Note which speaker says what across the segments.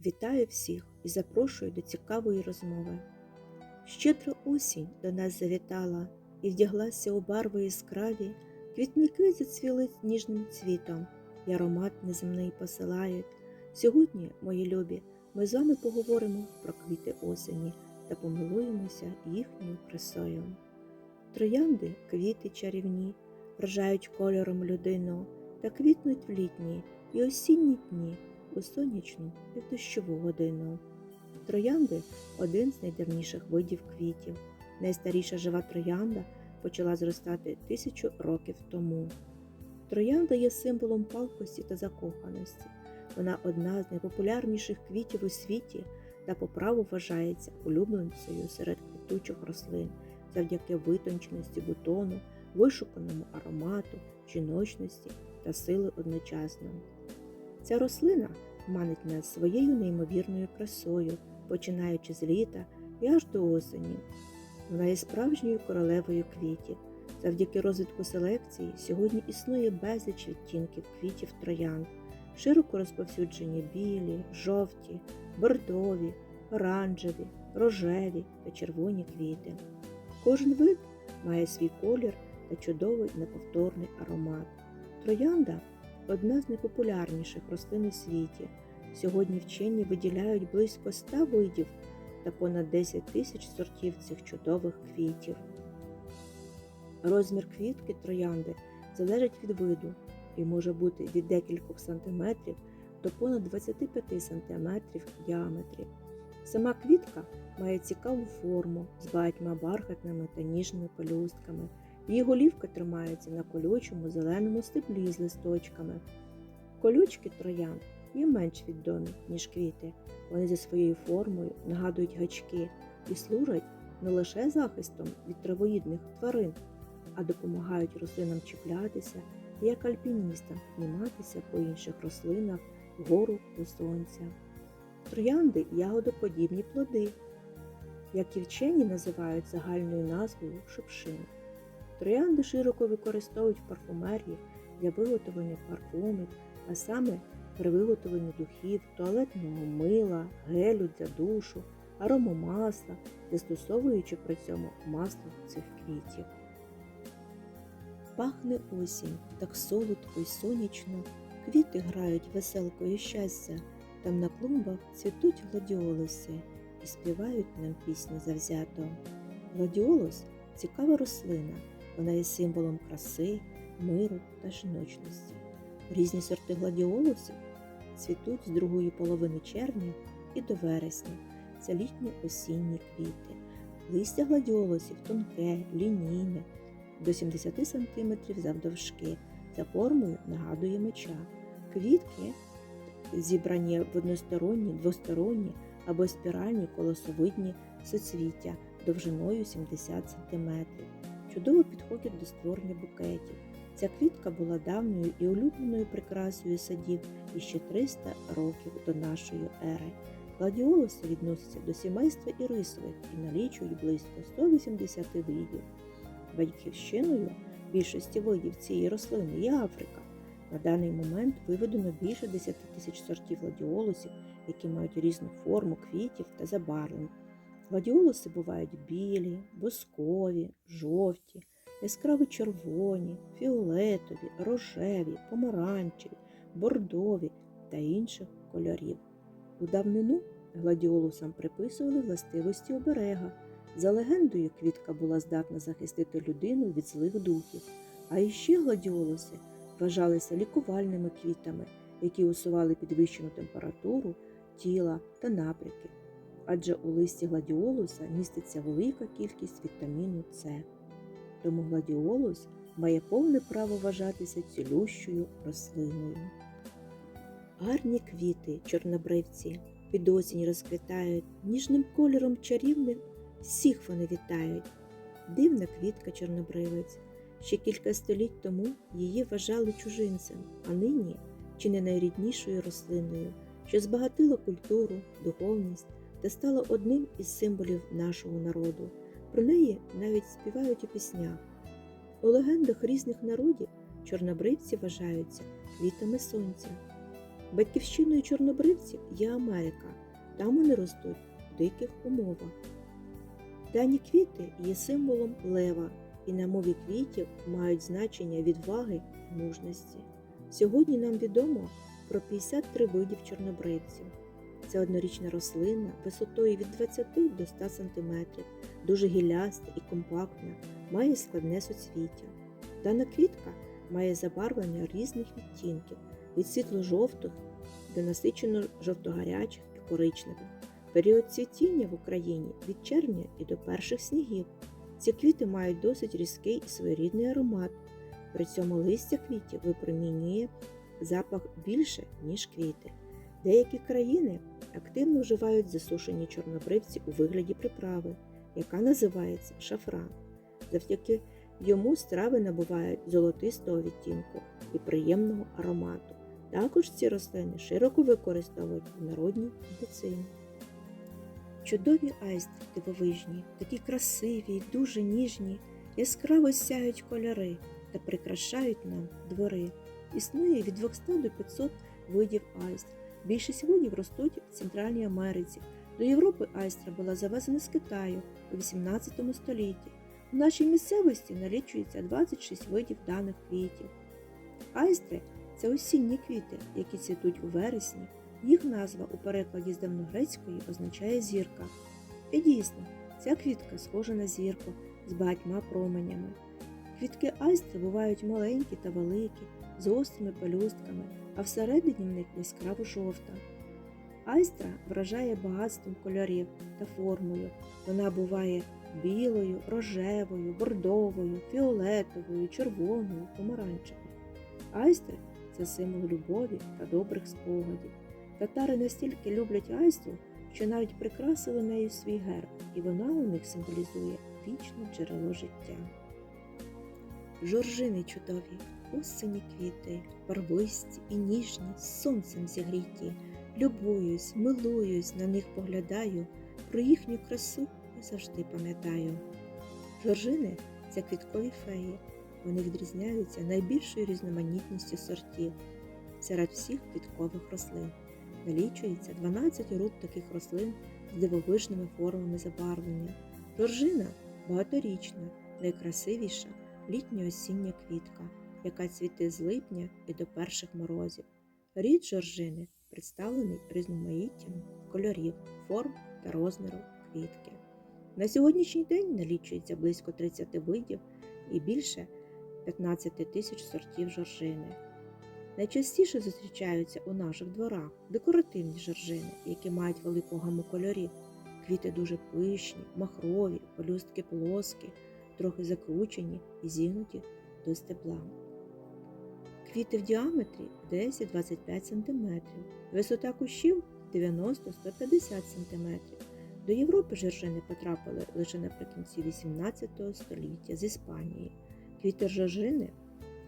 Speaker 1: Вітаю всіх і запрошую до цікавої розмови. Щедра осінь до нас завітала і вдяглася у барви яскраві, квітники зацвіли ніжним цвітом, і аромат неземний посилають. Сьогодні, мої любі, ми з вами поговоримо про квіти осені та помилуємося їхньою красою. Троянди квіти чарівні, вражають кольором людину та квітнуть в літні і осінні дні у сонячну і дощову годину. Троянди один з найдавніших видів квітів. Найстаріша жива троянда почала зростати тисячу років тому. Троянда є символом палкості та закоханості. Вона одна з найпопулярніших квітів у світі та по праву вважається улюбленцею серед квітучих рослин завдяки витонченості бутону, вишуканому аромату, жіночності та сили одночасно. Ця рослина манить нас своєю неймовірною красою, починаючи з літа і аж до осені. Вона є справжньою королевою квітів. Завдяки розвитку селекції сьогодні існує безліч відтінків квітів троянд, широко розповсюджені білі, жовті, бордові, оранжеві, рожеві та червоні квіти. Кожен вид має свій колір та чудовий неповторний аромат. Троянда одна з найпопулярніших рослин у світі. Сьогодні вчені виділяють близько 100 видів та понад 10 тисяч сортів цих чудових квітів. Розмір квітки троянди залежить від виду і може бути від декількох сантиметрів до понад 25 сантиметрів в діаметрі. Сама квітка має цікаву форму з багатьма бархатними та ніжними пелюстками. Її голівка тримається на колючому зеленому стеблі з листочками. Колючки троянд є менш відомі, ніж квіти. Вони за своєю формою нагадують гачки і служать не лише захистом від травоїдних тварин, а допомагають рослинам чіплятися і як альпіністам підніматися по інших рослинах вгору до сонця. Троянди ягодоподібні плоди, які вчені називають загальною назвою шипшин. Троянди широко використовують в парфумерії для виготовлення парфумів, а саме при виготовленні духів, туалетного мила, гелю для душу, аромомасла, застосовуючи при цьому масло цих квітів. Пахне осінь, так солодко й сонячно, квіти грають веселкою щастя, там на клумбах цвітуть гладіолуси і співають нам пісню завзято. Гладіолус цікава рослина, вона є символом краси, миру та жіночності. Різні сорти гладіолусів цвітуть з другої половини червня і до вересня. Це літні осінні квіти. Листя гладіолусів тонке, лінійне, до 70 см завдовжки, за формою нагадує меча. Квітки зібрані в односторонні, двосторонні або спіральні колосовидні соцвіття довжиною 70 см. Чудово підходять до створення букетів. Ця квітка була давньою і улюбленою прикрасою садів іще 300 років до нашої ери. Гладіолуси відносяться до сімейства ірисових і налічують близько 180 видів. Батьківщиною більшості видів цієї рослини є Африка. На даний момент виведено більше 10 тисяч сортів гладіолусів, які мають різну форму квітів та забарвлень. Гладіолуси бувають білі, бускові, жовті, яскраво червоні, фіолетові, рожеві, помаранчеві, бордові та інших кольорів. У давнину гладіолусам приписували властивості оберега. За легендою, квітка була здатна захистити людину від злих духів, а іще гладіолуси вважалися лікувальними квітами, які усували підвищену температуру тіла та напряки. Адже у листі гладіолуса міститься велика кількість вітаміну С. Тому гладіолус має повне право вважатися цілющою рослиною. Гарні квіти, чорнобривці, під осінь розквітають, ніжним кольором чарівним всіх вони вітають. Дивна квітка чорнобривець. Ще кілька століть тому її вважали чужинцем, а нині чи не найріднішою рослиною, що збагатила культуру, духовність та стала одним із символів нашого народу. Про неї навіть співають у піснях. У легендах різних народів чорнобривці вважаються квітами сонця. Батьківщиною чорнобривців є Америка. Там вони ростуть в диких умовах. Дані квіти є символом лева і на мові квітів мають значення відваги і мужності. Сьогодні нам відомо про 53 видів чорнобривців. Це однорічна рослина висотою від 20 до 100 см, дуже гіляста і компактна, має складне суцвіття. Дана квітка має забарвлення різних відтінків від світло-жовтих до насичено жовтогарячих і коричневих. Період цвітіння в Україні від червня і до перших снігів. Ці квіти мають досить різкий і своєрідний аромат. При цьому листя квітів випромінює запах більше, ніж квіти. Деякі країни активно вживають засушені чорнобривці у вигляді приправи, яка називається шафран. Завдяки йому страви набувають золотистого відтінку і приємного аромату. Також ці рослини широко використовують в народній медицині. Чудові айстри дивовижні, такі красиві, дуже ніжні, яскраво сяють кольори та прикрашають нам двори. Існує від 200 до 500 видів айстр. Більшість видів ростуть в Центральній Америці. До Європи айстра була завезена з Китаю у 18 столітті. В нашій місцевості налічується 26 видів даних квітів. Айстри це осінні квіти, які цвітуть у вересні. Їх назва у перекладі з давньогрецької означає зірка. І дійсно, ця квітка схожа на зірку з багатьма променями. Квітки айстри бувають маленькі та великі, з острими пелюстками, а всередині в них яскраво жовта. Айстра вражає багатством кольорів та формою. Вона буває білою, рожевою, бордовою, фіолетовою, червоною, помаранчевою. Айстри це символ любові та добрих спогадів. Татари настільки люблять айстру, що навіть прикрасили нею свій герб, і вона у них символізує вічне джерело життя. Жоржини чудові, осені квіти, барвисті і ніжні, сонцем зігріті. Любуюсь, милуюсь, на них поглядаю, про їхню красу завжди пам'ятаю. Жоржини це квіткові феї. Вони відрізняються найбільшою різноманітністю сортів серед всіх квіткових рослин. Налічується 12 груп таких рослин з дивовижними формами забарвлення. Жоржина багаторічна, найкрасивіша літньо-осіння квітка, яка цвіте з липня і до перших морозів. Рід жоржини представлений різноманіттям кольорів, форм та розміру квітки. На сьогоднішній день налічується близько 30 видів і більше 15 тисяч сортів жоржини. Найчастіше зустрічаються у наших дворах декоративні жоржини, які мають велику гаму кольорів. Квіти дуже пишні, махрові, пелюстки плоскі, трохи закручені і зігнуті до стебла. Квіти в діаметрі 10-25 см, висота кущів 90-150 см. До Європи жоржини потрапили лише наприкінці 18 століття з Іспанії. Квіти жоржини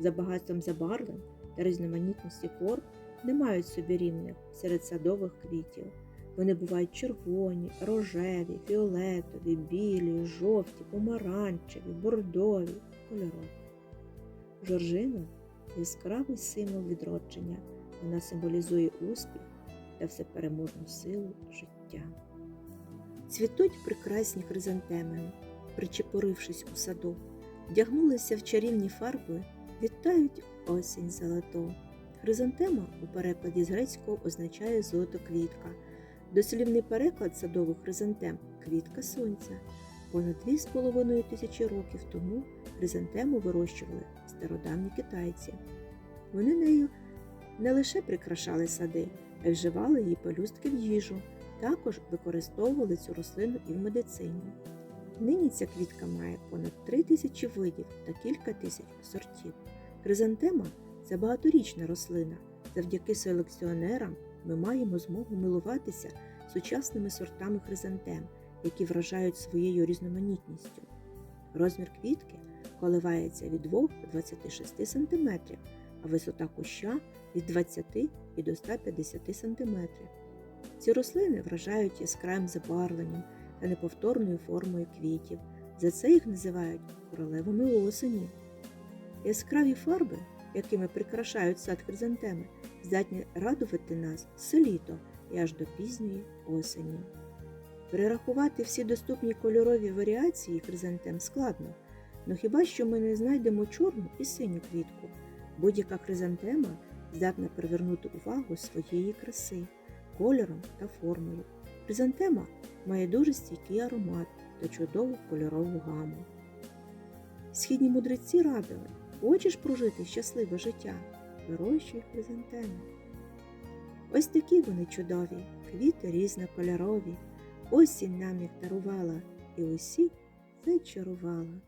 Speaker 1: за багатством забарвлень та різноманітності форм не мають собі рівних серед садових квітів. Вони бувають червоні, рожеві, фіолетові, білі, жовті, помаранчеві, бордові, кольорові. Жоржина яскравий символ відродження. Вона символізує успіх та всепереможну силу життя. Цвітуть прекрасні хризантеми, причепорившись у саду, вдягнулися в чарівні фарби, вітають осінь золоту. Хризантема у перекладі з грецького означає золотоквітка. Дослівний переклад садових хризантем квітка сонця. Понад 2,5 тисячі років тому хризантему вирощували стародавні китайці. Вони нею не лише прикрашали сади, а й вживали її пелюстки в їжу. Також використовували цю рослину і в медицині. Нині ця квітка має понад 3 тисячі видів та кілька тисяч сортів. Хризантема це багаторічна рослина. Завдяки селекціонерам ми маємо змогу милуватися сучасними сортами хризантем, які вражають своєю різноманітністю. Розмір квітки коливається від 2 до 26 см, а висота куща від 20 і до 150 см. Ці рослини вражають яскравим забарвленням та неповторною формою квітів. За це їх називають королевами осені. Яскраві фарби, якими прикрашають сад хризантеми, здатні радувати нас все літо і аж до пізньої осені. Перерахувати всі доступні кольорові варіації хризантем складно, но хіба що ми не знайдемо чорну і синю квітку. Будь-яка хризантема здатна привернути увагу своєї краси, кольором та формою. Хризантема має дуже стійкий аромат та чудову кольорову гаму. Східні мудреці радили, хочеш прожити щасливе життя, вирощуй хризантеми. Ось такі вони чудові, квіти різнокольорові, осінь нам їх дарувала і усіх зачарувала.